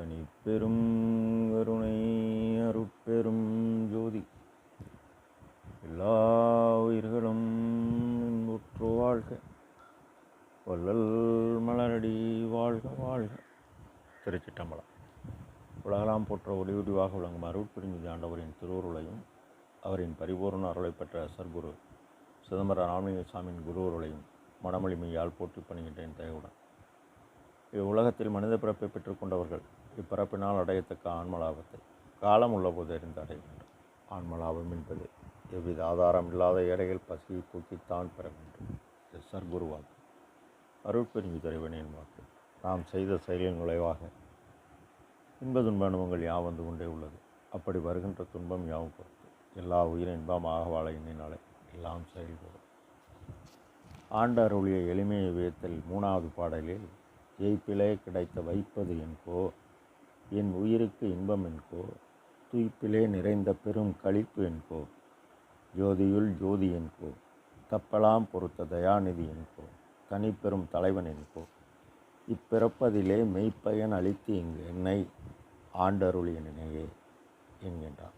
தனிப்பெரும் கருணை அருட்பெரும் ஜோதி. எல்லா உயிர்களும் இன்புற்று வாழ்க. வள்ளல் மலரடி வாழ்க வாழ்க. திருச்சிட்டம்பலம் உலகலாம் போற்ற ஒளி விளங்கும் அருட்பிரிஞ்சு ஆண்டவரின் திருவுருளையும் அவரின் பரிபூர்ண அருளை பெற்ற சர்க்குரு சிதம்பர ராமலிங்க சாமியின் குருவருளையும் மனமொழிமையால் போற்றி பணிகின்றேன் தயவுடன். இவ்வுலகத்தில் மனித பிறப்பை பெற்றுக்கொண்டவர்கள் இப்பிறப்பினால் அடையத்தக்க ஆன்மலாபத்தை காலம் உள்ளபோது அறிந்து அடைய வேண்டும். ஆன்மலாபம் என்பது எவ்வித ஆதாரம் இல்லாத ஏழைகள் பசியை போக்கித்தான் பெற வேண்டும். இது சர்க்குருவாக்கு அருட்பெருஞ்சி தலைவனின் வாக்கு. நாம் செய்த செயலின் நுழைவாக இன்ப துன்ப அனுபவங்கள் யாவும் வந்து கொண்டே உள்ளது. அப்படி வருகின்ற துன்பம் யாவும் பொறுத்து. எல்லா உயிரும் இன்பமாக வாழ எண்ணினாலே எல்லாம் செயல்படும். ஆண்ட அருளிய எளிமையை வியத்தல் மூணாவது பாடலில் எய்ப்பிலே கிடைத்த வைப்பது என்கோ என் உயிருக்கு இன்பம் என்கோ துய்ப்பிலே நிறைந்த பெரும் கழிப்பு என்கோ ஜோதியுள் ஜோதி என்கோ தப்பலாம் பொறுத்த தயாநிதி என்கோ தனிப்பெரும் தலைவன் என்கோ இப்பிறப்பதிலே மெய்ப்பயன் அளித்து இங்கு என்னை ஆண்டருளிய நினையே என்கின்றான்.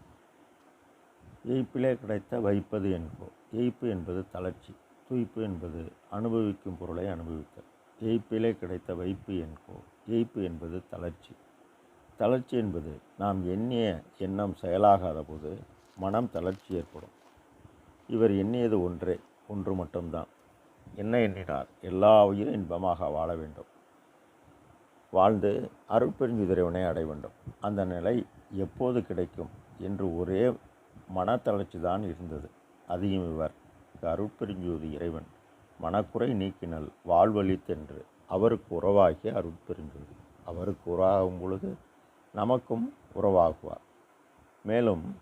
எய்ப்பிலே கிடைத்த வைப்பது என்கோ எய்ப்பு என்பது தளர்ச்சி துய்ப்பு என்பது அனுபவிக்கும் பொருளை அனுபவித்தல். எய்ப்பிலே கிடைத்த வைப்பு என்கோ எய்ப்பு என்பது தளர்ச்சி. தளர்ச்சி என்பது நாம் எண்ணிய எண்ணம் செயலாகாத போது மனம் தளர்ச்சி ஏற்படும். இவர் எண்ணியது ஒன்றே ஒன்று மட்டும்தான். என்ன எண்ணினார்? எல்லா உயிரும் இன்பமாக வாழ வேண்டும். வாழ்ந்து அருட்பெருஞ்சுதிரைவனை அடைய வேண்டும். அந்த நிலை எப்போது கிடைக்கும் என்று ஒரே மனத்தளர்ச்சி தான் இருந்தது. அதையும் இவர் அருட்பெருஞ்சோதி இறைவன் மனக்குறை நீக்கினல் வாழ்வழித்தென்று அவருக்கு உறவாகிய அருட்பெருஞ்சோதி அவருக்கு உறவாகும் பொழுது நமக்கும் உறவாகுவார். மேலும்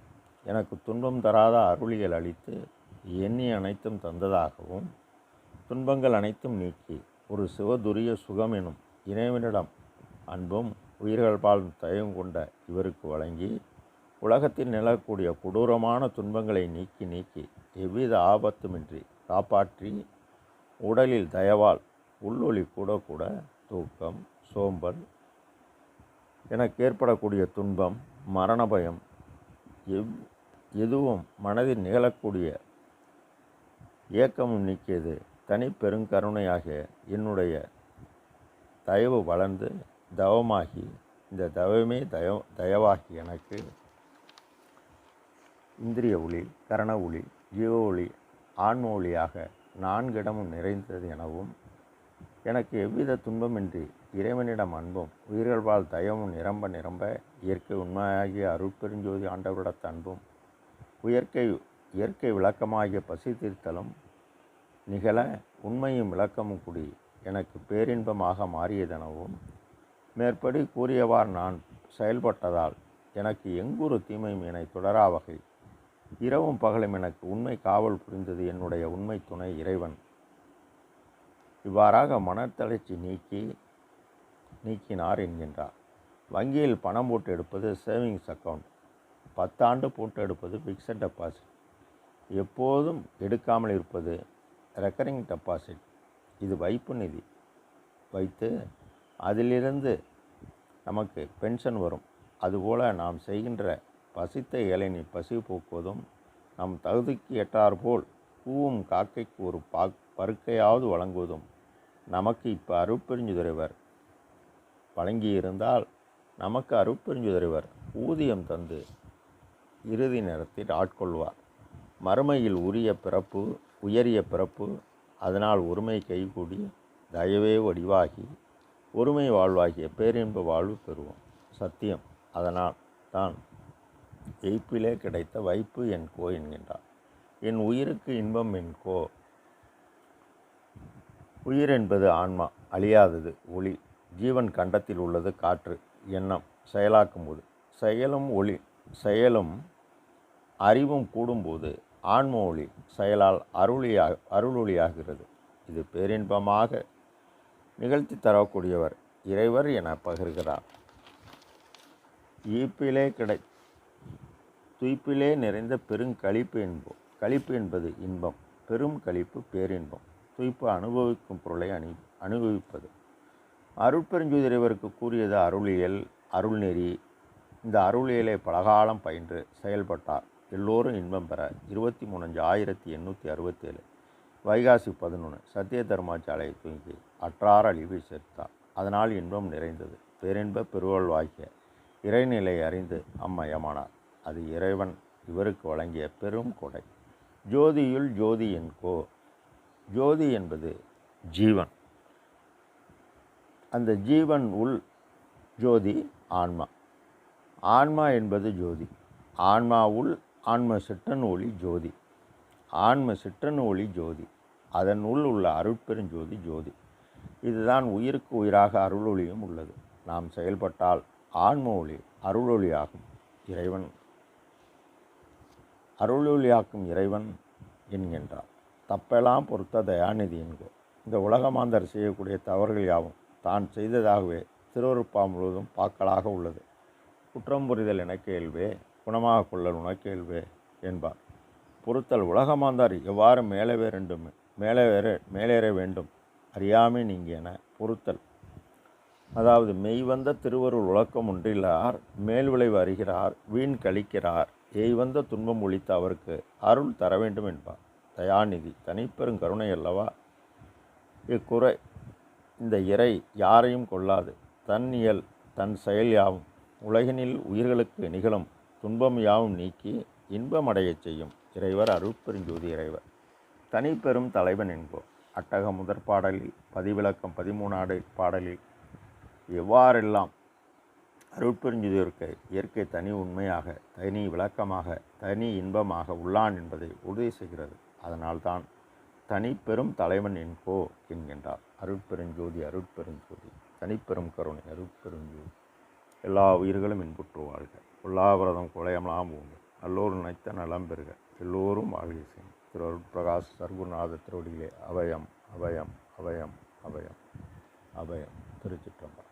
எனக்கு துன்பம் தராத அருளியல் அளித்து எண்ணி அனைத்தும் தந்ததாகவும் துன்பங்கள் அனைத்தும் நீக்கி ஒரு சிவதுரிய சுகம் எனும் இறைவனிடம் அன்பும் உயிர்கள் பாலும் தயவும் கொண்ட இவருக்கு வழங்கி உலகத்தில் நிலக்கூடிய கொடூரமான துன்பங்களை நீக்கி நீக்கி எவ்வித ஆபத்துமின்றி காப்பாற்றி உடலில் தயவால் உள்ளொளி கூட கூட தூக்கம் சோம்பல் எனக்கு ஏற்படக்கூடிய துன்பம் மரண பயம் எவ் எதுவும் மனதில் நிகழக்கூடிய ஏக்கமும் நீக்கியது தனி பெருங்கருணையாக என்னுடைய தயவு வளர்ந்து தவமாகி இந்த தவமே தய தயவாகி எனக்கு இந்திரிய ஒளி கரண ஒளி ஜீவ ஒளி ஆன்ம ஒளியாக நான்கிடமும் நிறைந்தது எனவும் எனக்கு எவ்வித துன்பமின்றி இறைவனிடம் அன்பும் உயிர்கள் வாழ் நிரம்ப நிரம்ப இயற்கை உண்மையாகிய அருட்பெருஞ்சோதி ஆண்டவரிடத்து அன்பும் உயற்கை இயற்கை விளக்கமாகிய பசி தீர்த்தலும் நிகழ உண்மையும் விளக்கமும் கூடி எனக்கு பேரின்பமாக மாறியதெனவும் மேற்படி கூறியவாறு நான் செயல்பட்டதால் எனக்கு எங்கூறு தீமையும் என்னை தொடரா வகை இரவும் பகலும் எனக்கு உண்மை காவல் புரிந்தது என்னுடைய உண்மை துணை இறைவன். இவ்வாறாக மனத்தளர்ச்சி நீக்கி நீக்கினார் என்கின்றார். வங்கியில் பணம் போட்டு எடுப்பது சேவிங்ஸ் அக்கவுண்ட். பத்தாண்டு போட்டு எடுப்பது ஃபிக்ஸட் டெபாசிட் எப்போதும் எடுக்காமல் இருப்பது ரெக்கரிங் டெபாசிட் இது வைப்பு நிதி. வைத்து அதிலிருந்து நமக்கு பென்ஷன் வரும். அதுபோல் நாம் செய்கின்ற பசித்த ஏழைனி பசி போக்குவதும் நம் தகுதிக்கு எட்டாற்போல் பூவும் காக்கைக்கு ஒரு பா பருக்கையாவது வழங்குவதும் நமக்கு இப்போ அருட்பெருஞ்சுதுறைவர். வழங்கியிருந்தால் நமக்கு அருட்பெருஞ்சுதுறைவர் ஊதியம் தந்து இறுதி நேரத்தில் ஆட்கொள்வார். மறுமையில் உரிய பிறப்பு உயரிய பிறப்பு அதனால் ஒருமை கைகூடி தயவே வடிவாகி ஒருமை வாழ்வாகிய பேரின்ப வாழ்வு பெறுவோம். சத்தியம். அதனால் தான் எய்ப்பிலே கிடைத்த வைப்பு என் கோ என்கின்றார். என் உயிருக்கு இன்பம் என் கோ. உயிர் என்பது ஆன்மா அழியாதது ஒளி. ஜீவன் கண்டத்தில் உள்ளது காற்று எண்ணம் செயலாக்கும்போது. செயலும் ஒளி செயலும் அறிவும் கூடும்போது ஆன்ம ஒளி செயலால் அருளியா அருளொளியாகிறது. இது பேரின்பமாக நிகழ்த்தி தரக்கூடியவர் இறைவர் என பகிர்கிறார். ஈப்பிலே கிடை துய்ப்பிலே நிறைந்த பெருங்கழிப்பு என்போம். கழிப்பு என்பது இன்பம் பெரும் கழிப்பு பேரின்பம். துய்ப்பு அனுபவிக்கும் பொருளை அணி அனுபவிப்பது. அருட்பெருஞ்சுதிரைவருக்கு கூறியது அருளியல் அருள்நெறி. இந்த அருளியலை பலகாலம் பயின்று செயல்பட்டார். எல்லோரும் இன்பம் பெற இருபத்தி மூணஞ்சு ஆயிரத்தி எண்ணூற்றி அறுபத்தேழு. வைகாசி பதினொன்று சத்திய தர்மாச்சாலையை தூங்கி அற்றார் அழிவை சேர்த்தார். அதனால் இன்பம் நிறைந்தது. பேரின்ப பெருவழ்வாகிய இறைநிலை அறிந்து அம்மயமானார். அது இறைவன் இவருக்கு வழங்கிய பெரும் கொடை. ஜோதியுள் ஜோதி என்கோ ஜோதி என்பது ஜீவன். அந்த ஜீவன் உள் ஜோதி ஆன்மா. ஆன்மா என்பது ஜோதி. ஆன்மா உள் ஆன்ம சிற்றன் ஒளி ஜோதி. ஆன்ம சிற்றன் ஒளி ஜோதி. அதன் உள் உள்ள அருட்பெருஞ்சோதி ஜோதி இதுதான் உயிருக்கு உயிராக அருளொளியும் உள்ளது. நாம் செயல்பட்டால் ஆன்ம ஒளி அருளொளியாகும் இறைவன் அருளொளியாக்கும் இறைவன் என்கின்றார். தப்பெல்லாம் பொறுத்த தயாநிதி என்கோ இந்த உலகமாந்தர் செய்யக்கூடிய தவறுகள் யாவும் தான் செய்ததாகவே திருவருப்பா முழுவதும் பாக்களாக உள்ளது. குற்றம் புரிதல் என கேள்வே குணமாக கொள்ளல் உனக்கேள்வே என்பார். பொறுத்தல் உலகமாந்தார் எவ்வாறு மேலே வேண்டும் மேலே மேலேற வேண்டும் அறியாமை நீங்க என பொறுத்தல். அதாவது மெய்வந்த திருவருள் உலக்கம் ஒன்றில்லார் மேல் விளைவு அறிகிறார் வீண் கழிக்கிறார் எய்வந்த துன்பம் ஒழித்த அவருக்கு அருள் தர வேண்டும் என்பார் தயாநிதி தனிப்பெரும் கருணை அல்லவா? இக்குறை இந்த இறை யாரையும் கொள்ளாது. தன் இயல் தன் செயல் யாவும். உலகினில் உயிர்களுக்கு நிகழும் துன்பம் யாவும் நீக்கி இன்பமடையச் செய்யும் இறைவர் அருட்பெருஞ்சோதி இறைவர். தனிப்பெரும் தலைவன் என்போம். அட்டக முதற் பாடலில் பதிவிலக்கம் பதிமூணாடு பாடலில் எவ்வாறெல்லாம் அருட்பெருஞ்சுதிற்கு இயற்கை தனி உண்மையாக தனி விளக்கமாக தனி இன்பமாக உள்ளான் என்பதை உறுதி செய்கிறது. அதனால்தான் தனிப்பெரும் தலைவன் என்கோ என்கின்றார். அருட்பெருஞ்சோதி அருட்பெருஞ்சோதி. தனிப்பெரும் கருணை அருட்பெருஞ்சோதி. எல்லா உயிர்களும் இன்புற்று வாழ்க. உல்லாவிரதம் குலையமெல்லாம் உண்டு நல்லோர் நினைத்த நலம் பெறுக. எல்லோரும் வாழ்கை செய்யும். திரு அருட்பிரகாஷ் சர்க்குநாத திருவடிகளே அபயம் அபயம் அபயம் அபயம் அபயம். திருச்சிற்றம்பலம்.